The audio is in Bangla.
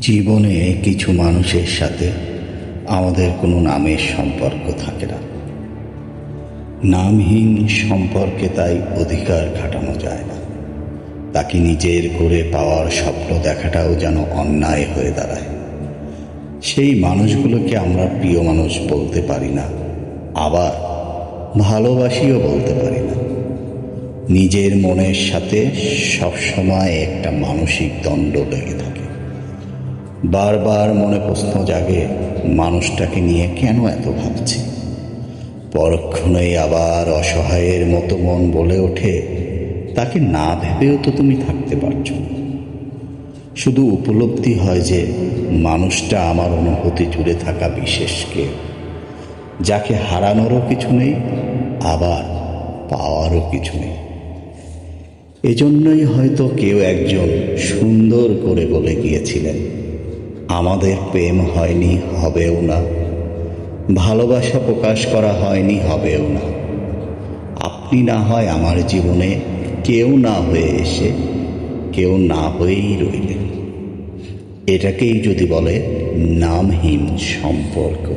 জীবনে কিছু মানুষের সাথে আমাদের কোনো নামের সম্পর্ক থাকে না। নামহীন সম্পর্কে তাই অধিকার খাটানো যায় না। তাকে নিজের করে পাওয়ার স্বপ্ন দেখাটাও যেন অন্যায় হয়ে দাঁড়ায়। সেই মানুষগুলোকে আমরা প্রিয় মানুষ বলতে পারি না, আবার ভালোবাসিও বলতে পারি না। নিজের মনের সাথে সবসময় একটা মানসিক দণ্ড লেগে থাকে। বারবার মনে প্রশ্ন জাগে, মানুষটাকে নিয়ে কেন এত ভাবছি? পরক্ষণেই আবার অসহায়ের মতো মন বলে ওঠে, তাকে না ভেবেও তো তুমি থাকতে পারছ। শুধু উপলব্ধি হয় যে মানুষটা আমার অনুভূতি জুড়ে থাকা বিশেষ কেউ। যাকে হারানোরও কিছু নেই, আবার পাওয়ারও কিছু নেই। এজন্যই হয়তো কেউ একজন সুন্দর করে বলে গিয়েছিলেন। আমাদের প্রেম হয়নি, হবেও না। ভালোবাসা প্রকাশ করা হয়নি, হবেও না। আপনি না হয় আমার জীবনে কেউ না হয়ে এসে, কেউ না হয়েই রইলেন। এটাকেই যদি বলে নামহীন সম্পর্ক।